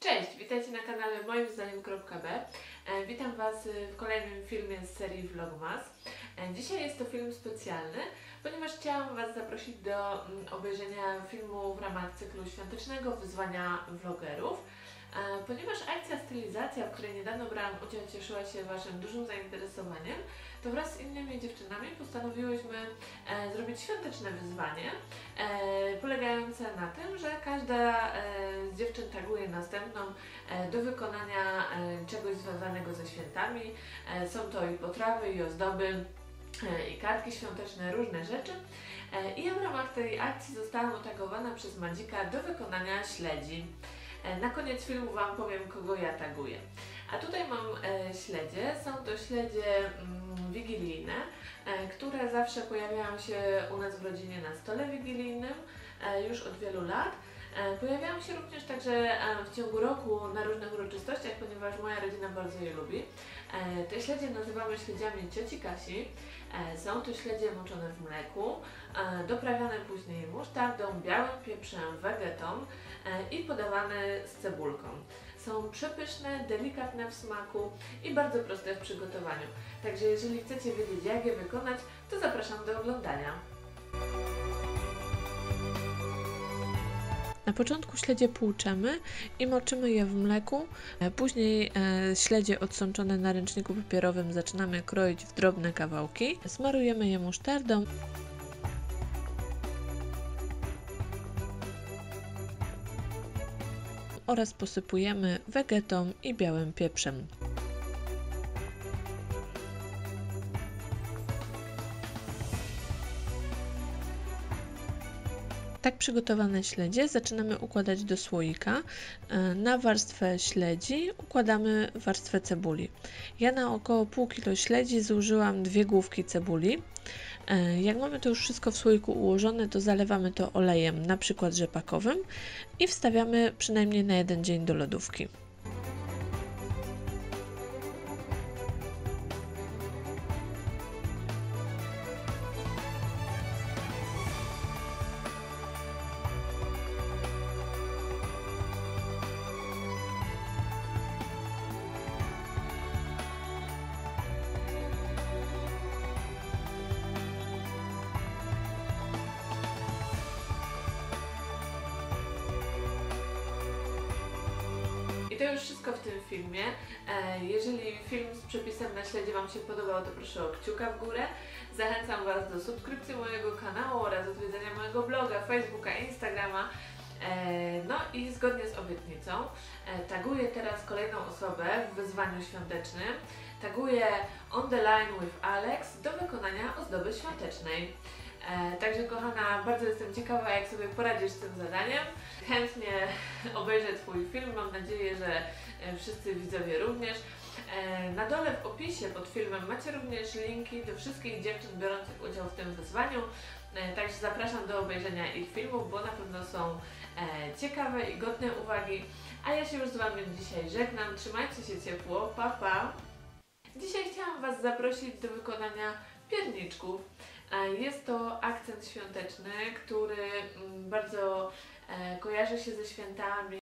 Cześć, witajcie na kanale moim zdaniem.b. E, Witam Was w kolejnym filmie z serii Vlogmas. E, Dzisiaj jest to film specjalny, ponieważ chciałam Was zaprosić do mm, obejrzenia filmu w ramach cyklu świątecznego wyzwania vlogerów. Stylizacja, w której niedawno brałam udział, cieszyła się Waszym dużym zainteresowaniem, to wraz z innymi dziewczynami postanowiłyśmy e, zrobić świąteczne wyzwanie, e, polegające na tym, że każda e, z dziewczyn taguje następną e, do wykonania e, czegoś związanego ze świętami. E, są to i potrawy, i ozdoby, e, i kartki świąteczne, różne rzeczy. E, I ja w ramach tej akcji zostałam otagowana przez Madzika do wykonania śledzi. E, Na koniec filmu Wam powiem, kogo ja taguję. A tutaj mam e, śledzie. Są to śledzie mm, wigilijne, e, które zawsze pojawiają się u nas w rodzinie na stole wigilijnym już od wielu lat. E, Pojawiają się również także e, w ciągu roku na różnych uroczystościach, ponieważ moja rodzina bardzo je lubi. E, Te śledzie nazywamy śledziami cioci Kasi. Są to śledzie moczone w mleku, doprawiane później musztardą, białym pieprzem, wegetą i podawane z cebulką. Są przepyszne, delikatne w smaku i bardzo proste w przygotowaniu. Także jeżeli chcecie wiedzieć jak je wykonać, to zapraszam do oglądania. Na początku śledzie płuczemy i moczymy je w mleku. E, Później e, śledzie odsączone na ręczniku papierowym zaczynamy kroić w drobne kawałki. Smarujemy je musztardą. Oraz posypujemy wegetą i białym pieprzem. Tak przygotowane śledzie zaczynamy układać do słoika. E, Na warstwę śledzi układamy warstwę cebuli. Ja na około pół kilo śledzi zużyłam dwie główki cebuli. E, Jak mamy to już wszystko w słoiku ułożone, to zalewamy to olejem, na przykład rzepakowym i wstawiamy przynajmniej na jeden dzień do lodówki. To już wszystko w tym filmie. E, Jeżeli film z przepisem na śledzie Wam się podobał, to proszę o kciuka w górę. Zachęcam Was do subskrypcji mojego kanału oraz odwiedzenia mojego bloga, Facebooka, Instagrama. E, No i zgodnie z obietnicą e, taguję teraz kolejną osobę w wyzwaniu świątecznym. Taguję On the Line with Alex do wykonania ozdoby świątecznej. E, Także kochana, bardzo jestem ciekawa, jak sobie poradzisz z tym zadaniem. Chętnie obejrzę Twój film, mam nadzieję, że e, wszyscy widzowie również. E, Na dole w opisie pod filmem macie również linki do wszystkich dziewczyn biorących udział w tym wyzwaniu. Także zapraszam do obejrzenia ich filmów, bo na pewno są ciekawe i godne uwagi. A ja się już z Wami dzisiaj żegnam. Trzymajcie się ciepło. Pa, pa. Dzisiaj chciałam Was zaprosić do wykonania pierniczków. E, Jest to akcent świąteczny, który mm, bardzo e, kojarzy się ze świętami.